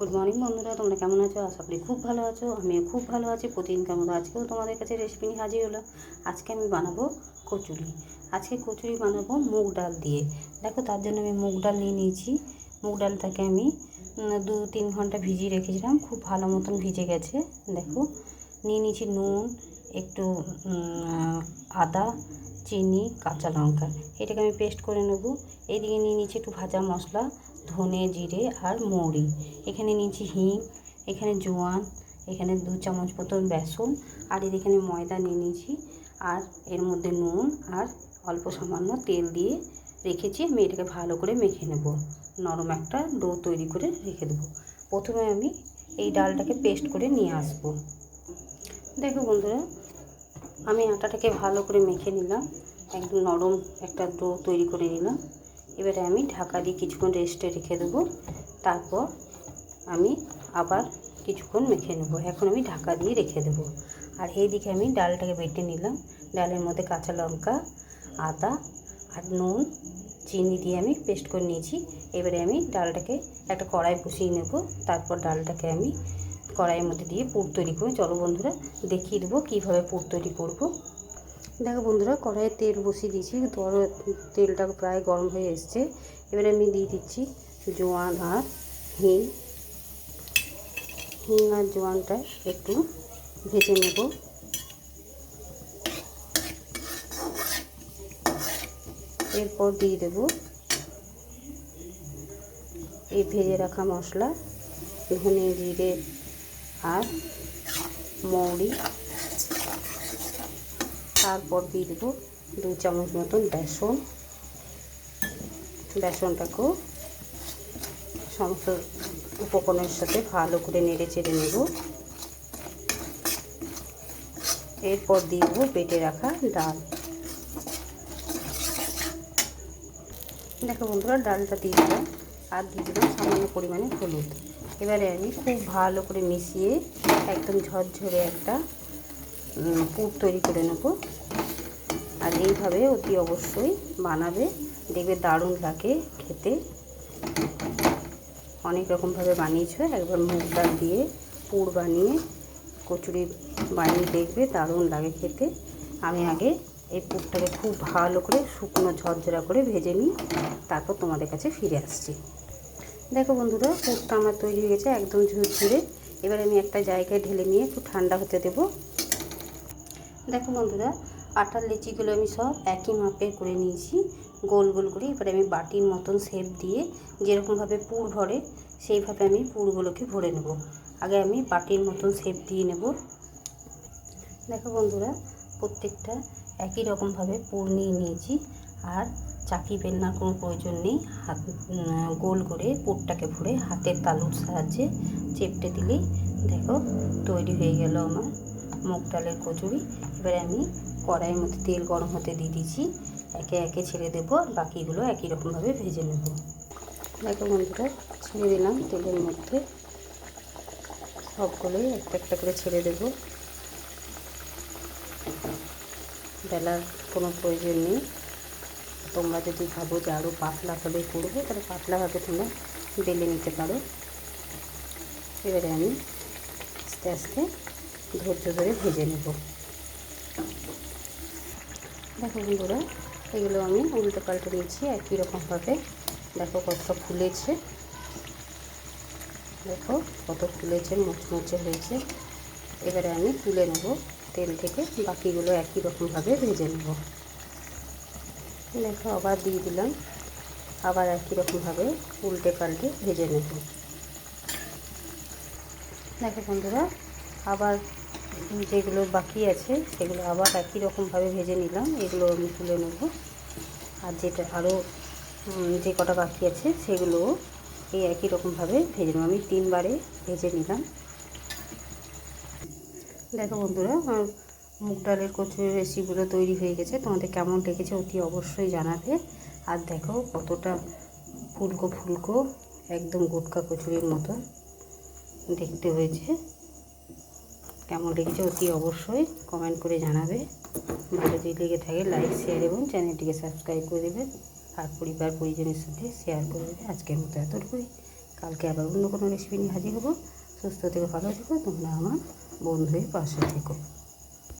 Good morning বন্ধুরা। তোমরা কেমন আছো? আশা করি খুব ভালো আছো। আমিও খুব ভালো আছি। প্রতিদিন কেমন? আজকেও তোমাদের কাছে রেসিপি নিয়ে হাজির হলো আজকে আমি বানাবো কচুরি। আজকে কচুরি বানাবো মুগ ডাল দিয়ে। দেখো, তার জন্য আমি মুগ ডাল নিয়ে নিয়েছি। মুগ ডালটাকে আমি দু, তিন ঘণ্টা ভিজিয়ে রেখেছিলাম। খুব ভালো মতন ভিজে গেছে। দেখো, নিয়ে নিয়েছি নুন, একটু আদা, চিনি, কাঁচা লঙ্কা। এটাকে আমি পেস্ট করে নেব। এইদিকে নিয়ে নিয়েছি একটু ভাজা মশলা। ধনে, জিরে আর মৌরি। এখানে নিয়েছি হিং, এখানে জোয়ান, এখানে দু চামচ মতন বেসন, আর এর এখানে ময়দা নিয়ে নিয়েছি। আর এর মধ্যে নুন আর অল্প সামান্য তেল দিয়ে রেখেছি। আমি এটাকে ভালো করে মেখে নেব। নরম একটা ডো তৈরি করে রেখে দেবো। প্রথমে আমি এই ডালটাকে পেস্ট করে নিয়ে আসব। দেখো বন্ধুরা, আমি আটাটাকে ভালো করে মেখে নিলাম। একদম নরম একটা ডো তৈরি করে নিলাম। এবারে আমি ঢাকা দিয়ে কিছুক্ষণ রেস্টে রেখে দেবো। তারপর আমি আবার কিছুক্ষণ মেখে নেব। এখন আমি ঢাকা দিয়ে রেখে দেবো। আর এইদিকে আমি ডালটাকে বেটে নিলাম। ডালের মধ্যে কাঁচা লঙ্কা, আদা আর নুন, চিনি দিয়ে আমি পেস্ট করে নিয়েছি। এবারে আমি ডালটাকে একটা কড়াই বসিয়ে নেব। তারপর ডালটাকে আমি কড়াইয়ের মধ্যে দিয়ে পুর তৈরি করে চলো বন্ধুরা, দেখিয়ে দেবো কীভাবে পুর তৈরি করব। দেখো বন্ধুরা, কড়াইয়ে তেল বসিয়ে দিয়েছি। তেলটা প্রায় গরম হয়ে এসছে। এবারে আমি দিয়ে দিচ্ছি জোয়ান আর হিং। হিং আর জোয়ানটা একটু ভেজে নেব। এরপর দিয়ে দেব এই ভেজে রাখা মশলা, ধনে জিরে আর মৌরি। তারপর দিয়ে দেবো দু চামচ মতন বেসন। বেসনটাকেও সমস্ত উপকরণের সাথে ভালো করে নেড়ে চেড়ে নেব। এরপর দিয়ে দেবো বেটে রাখা ডাল। দেখো বন্ধুরা, ডালটা দিয়ে দিলাম আর দিয়ে দিলাম সামান্য পরিমাণে হলুদ। এবারে আমি খুব ভালো করে মিশিয়ে একদম ঝরঝরে একটা পুর তৈরি করে নেব। আর এইভাবে অতি অবশ্যই বানাবে। দেখবে দারুণ লাগে খেতে। অনেক রকমভাবে বানিয়েছো। একবার মুগ ডাল দিয়ে পুর বানিয়ে কচুরি বানিয়ে দেখবে, দারুণ লাগে খেতে। আমি আগে এই পুরটাকে খুব ভালো করে শুকনো ঝরঝরা করে ভেজে নিই, তারপর তোমাদের কাছে ফিরে আসছি। দেখো বন্ধুরা, পুরটা আমার তৈরি হয়ে গেছে একদম ঝুরঝুরে। এবার আমি একটা জায়গায় ঢেলে নিয়ে একটু ঠান্ডা হতে দেবো। দেখো বন্ধুরা আটার লিচিগুলো আমি সব একই মাপের করে নিয়েছি, গোল গোল করে। এবারে আমি বাটির মতন শেপ দিয়ে যেরকমভাবে পুর ভরে, সেইভাবে আমি পুরগুলোকে ভরে নেব। আগে আমি বাটির মতন শেপ দিয়ে নেব। দেখো বন্ধুরা, প্রত্যেকটা একই রকমভাবে পুর নিয়ে নিয়েছি। আর চাকি বেলনার কোনো প্রয়োজন নেই। হাত গোল করে পুরটাকে ভরে হাতের তালুর সাহায্যে চেপটে দিলেই দেখো তৈরি হয়ে গেল আমার। মুগ ডালের কচুরি। এবারে আমি কড়াইয়ের মধ্যে তেল গরম হতে দিয়ে দিয়েছি। একে একে ছেড়ে দেবো আর বাকিগুলো একই রকমভাবে ভেজে নেব। দেখো বন্ধুরা, ছেড়ে দিলাম তেলের মধ্যে। সবগুলোই একটা একটা করে ছেড়ে দেবো। বেলার কোনো প্রয়োজন নেই। তোমরা যদি ভাবো যে আরও পাতলাভাবে করব, তাহলে পাতলাভাবে তোমরা বেলে নিতে পারো। এবারে আমি আস্তে আস্তে ধৈর্য ধরে ভেজে নেব। দেখো বন্ধুরা, এগুলো আমি উল্টো পাল্টে নিয়েছি, একই রকমভাবে। দেখো কতটা ফুলেছে। দেখো কত ফুলেছে, মুচমুচে হয়েছে। এবারে আমি তুলে নেব, তেল থেকে বাকিগুলো একই রকমভাবে ভেজে নেব। দেখো আবার দিয়ে দিলাম, আবার একই রকমভাবে উল্টে পাল্টে ভেজে নেব। দেখো বন্ধুরা, আবার যেগুলো বাকি আছে, সেগুলো আবার একই রকমভাবে ভেজে নিলাম। এগুলো আমি তুলে নেব। আর যেটা আরও যে কটা বাকি আছে, সেগুলোও এই একই রকমভাবে ভেজে নেব। আমি তিনবারে ভেজে নিলাম। দেখো বন্ধুরা, আমার মুগ ডালের কচুরি রেসিপিগুলো তৈরি হয়ে গেছে। তোমাদের কেমন লেগেছে অতি অবশ্যই জানাবে। আর দেখো কতটা ফুলকো ফুলকো একদম গুটকা কচুরির মতো দেখতে হয়েছে। কেমন লেগেছে অতি অবশ্যই কমেন্ট করে জানাবে। ভালো যদি লেগে থাকে লাইক শেয়ার এবং চ্যানেলটিকে সাবস্ক্রাইব করে দেবে। আর পরিবার, পরিজনের সাথে শেয়ার করে দেবে। আজকের মতো এতটুকুই। কালকে আবার অন্য কোনো রেসিপি নিয়ে হাজির হব। সুস্থ থেকে, ভালো থেকো। তোমরা আমার বন্ধুদের পাশে থেকো।